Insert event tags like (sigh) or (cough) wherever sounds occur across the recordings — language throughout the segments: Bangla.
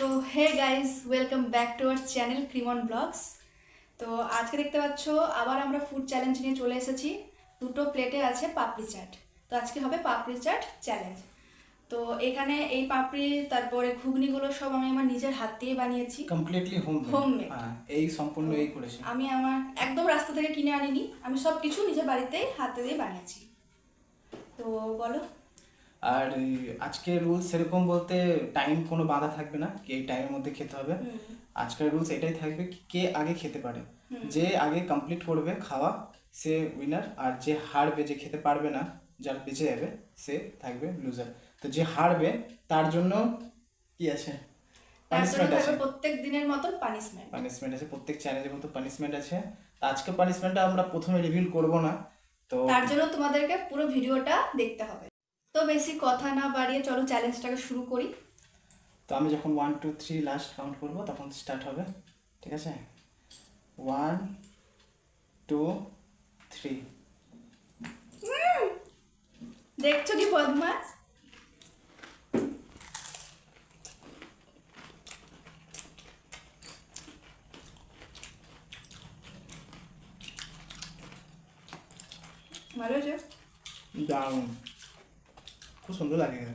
তো hey guys welcome back to our channel Crimon vlogs তো আজকে দেখতে পাচ্ছ আবার আমরা ফুড চ্যালেঞ্জ নিয়ে চলে এসেছি। দুটো প্লেটে আছে পাপড়ি চাট। তো আজকে হবে পাপড়ি চাট চ্যালেঞ্জ তো এখানে এই পাপড়ি তারপরে ঘুগনিগুলো সব আমি আমার নিজের হাত দিয়ে বানিয়েছি। Completely home. হ্যাঁ এই সম্পূর্ণ এই করেছি। আমি আমার একদম রাস্তা থেকে কিনে আনিনি। আমি সব কিছু নিজের বাড়িতেই হাতে দিয়ে বানিয়েছি। তো বলো। আর আজকে রুলস সেরকম বলতে টাইম কোনো বাধা থাকবে না কি এই টাইমের মধ্যে খেতে হবে। আজকের রুলস এটাই থাকবে কে আগে খেতে পারে। যে আগে কমপ্লিট করবে খাওয়া সে উইনার আর যে হারবে যে খেতে পারবে না যার বেঁচে যাবে সে থাকবে লুজার তো যে হারবে তার জন্য কি আছে? পানিশমেন্ট আছে। প্রত্যেক দিনের মতন পানিশমেন্ট পানিশমেন্ট আছে প্রত্যেক চ্যানেলের মতো পানিশমেন্ট আছে। তো আজকে পানিশমেন্টটা আমরা প্রথমে রিভিল করব না তো তার জন্য তোমাদেরকে পুরো ভিডিওটা দেখতে হবে। তো বেশি কথা না বাড়িয়ে চলো চ্যালেঞ্জটাকে শুরু করি। তো আমি যখন one two three last count করব তখন স্টার্ট হবে। ঠিক আছে? ওয়ান টু থ্রি দেখছ কি বদমাস ভালো হয়েছে? দারুণ। খুব সুন্দর লাগে লাগল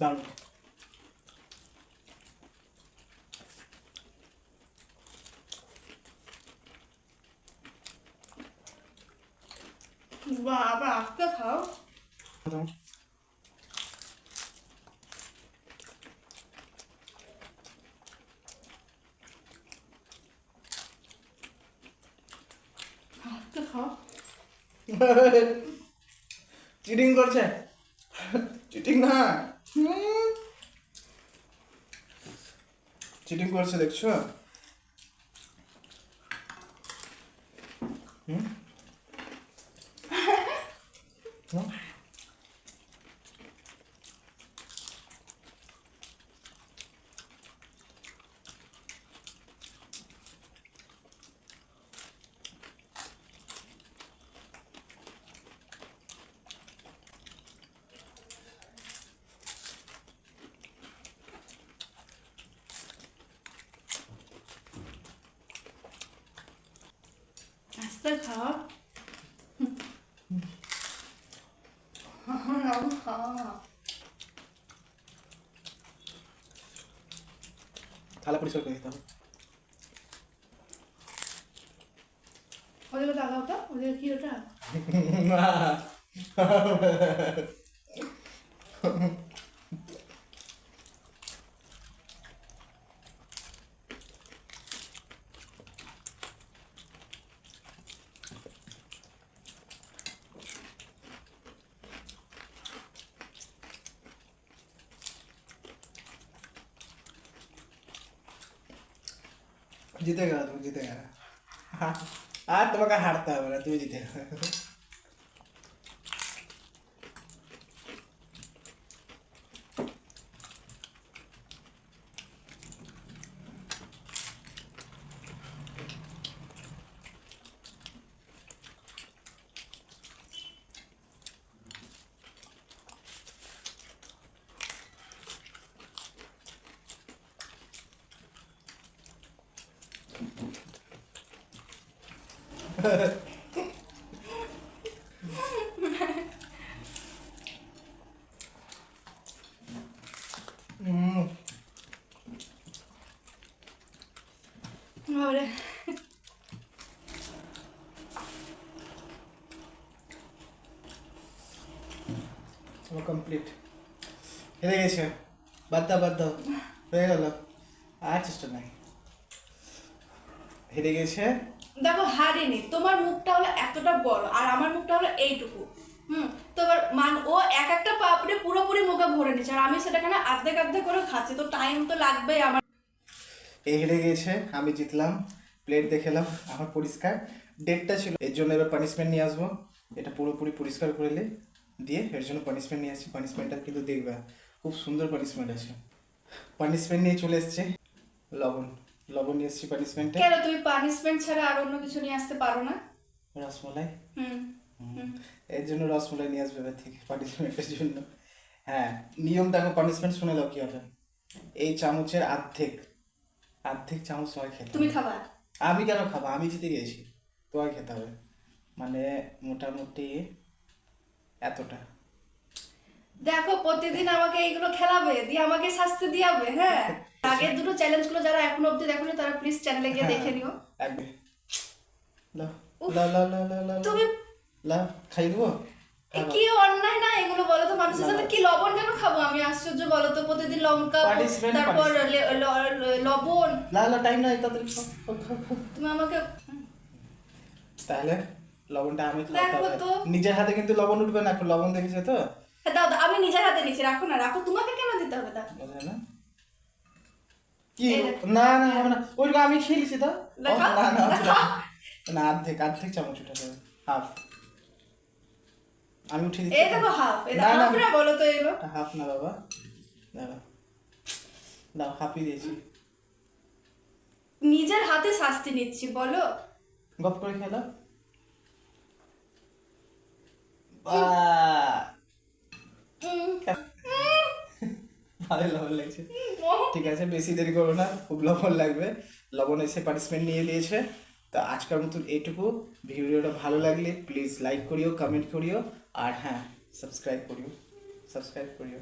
দারুণ। বা আবার আজকে খাও খাও চিটিং করছে চিটিং না চিটিং করছে দেখছ হুম? 응? 아싸 가. হুম? আস্তে খাও খাও থালা পরিষ্কার করে দিতে হবে ওদেরকে তাকাও তো ওদের কি ওটা জিতে গেল তুমি জিতে গেল। আর তোমাকে হারতে হবে না তুমি জিতে গেলে। হুম বাবারে আমার কমপ্লিট হেরে গেছে বাদ দাও বাদ দেখো হারিনি তোমার মুখটা হলো এতটা বড় আর আমার মুখটা হলো এইটুকু। হুম তো এবার মান ও এক একটা পাপড়ে পুরোপুরি মুখে ভরে নিচ্ছে আর আমি সেটাখানে আর্ধেক আর্ধেক করে খাচ্ছি। তো টাইম তো লাগবেই আমার। এই হেরে গিয়েছে আমি জিতলাম প্লেট দেখেলাম আমার পরিষ্কার। ডেটটা ছিল এর জন্য এবার পানিশমেন্ট নিয়ে আসব। এটা পুরোপুরি পরিষ্কার করে নে, দিয়ে এর জন্য পানিশমেন্ট নিয়ে আসছি। পানিশমেন্টটা কিন্তু দেখবে খুব সুন্দর পানিশমেন্ট আছে। পানিশমেন্ট নিয়ে চলে এসছে লবণ। লবণ নিয়ে এসছি পানিশমেন্টে কেন তুমি পানিশমেন্ট ছাড়া আর অন্য কিছু নিয়ে আসতে পারো না? রসমলাই? হুম। এর জন্য রসমলাই নিয়ে আসবে থেকে পানিশমেন্টের জন্য। হ্যাঁ নিয়ম দেখো পানিশমেন্ট শুনে দাও কি হবে। এই চামচের অর্ধেক অর্ধেক চামচ তোমায় খেতে তুমি। খাবা? আমি কেন খাব? আমি জিতে গেছি তোমায় খেতে হবে। মানে মোটামুটি এতটা। দেখো প্রতিদিন আমাকে এইগুলো খেলাবে দিয়ে আমাকে শাস্তি দিয়াবে হ্যাঁ? (laughs) আগের দুটো চ্যালেঞ্জগুলো যারা এখনও অবধি দেখোনি তারা প্লিজ চ্যানেলে গিয়ে দেখে নিও। লাও লাও তুমি লাও খাই দেবো? কি অন্যায় না এগুলো বলো তো? মানুষের সাথে কি লবণ কেন খাব আমি? আশ্চর্য বলো তো প্রতিদিন লঙ্কা তারপর লে- ল- ল- লবণ। টাইম নাই তাড়াতাড়ি। তুমি আমাকে তাহলে লবণটা আমি দেখো তো। নিজের হাতে কিন্তু লবণ উঠবে না লবণ দেখেছে তো? হ্যাঁ, দাও দাও আমি নিজের হাতে নিচ্ছি রাখো না রাখো তোমাকে কেন দিতে হবে দাও। কি? না না হবে না। আমি খেয়ে নিছি তো। না না না। অর্ধেক অর্ধেক চামচ হাফ। আমি উঠে দিচ্ছি এই দেখো হাফ। না, হাফ না বলো তো এগুলো হাফ না বাবা। দাঁড়া দাও হাফই দিয়েছি। নিজের হাতে শাস্তি নিচ্ছি বলো। গপ করে খেলো বাহ! ভালো লবণ লাগছে। ঠিক আছে, বেশি দেরি করো না, খুব লবণ লাগবে। লবণ এসে পার্টিসিপেন্ট নিয়ে দিয়েছে তো আজকের মতন এইটুকু ভিডিওটা ভালো লাগলে প্লিজ লাইক করিও কমেন্ট করিও। আর হ্যাঁ সাবস্ক্রাইব করিও। সাবস্ক্রাইব করিও।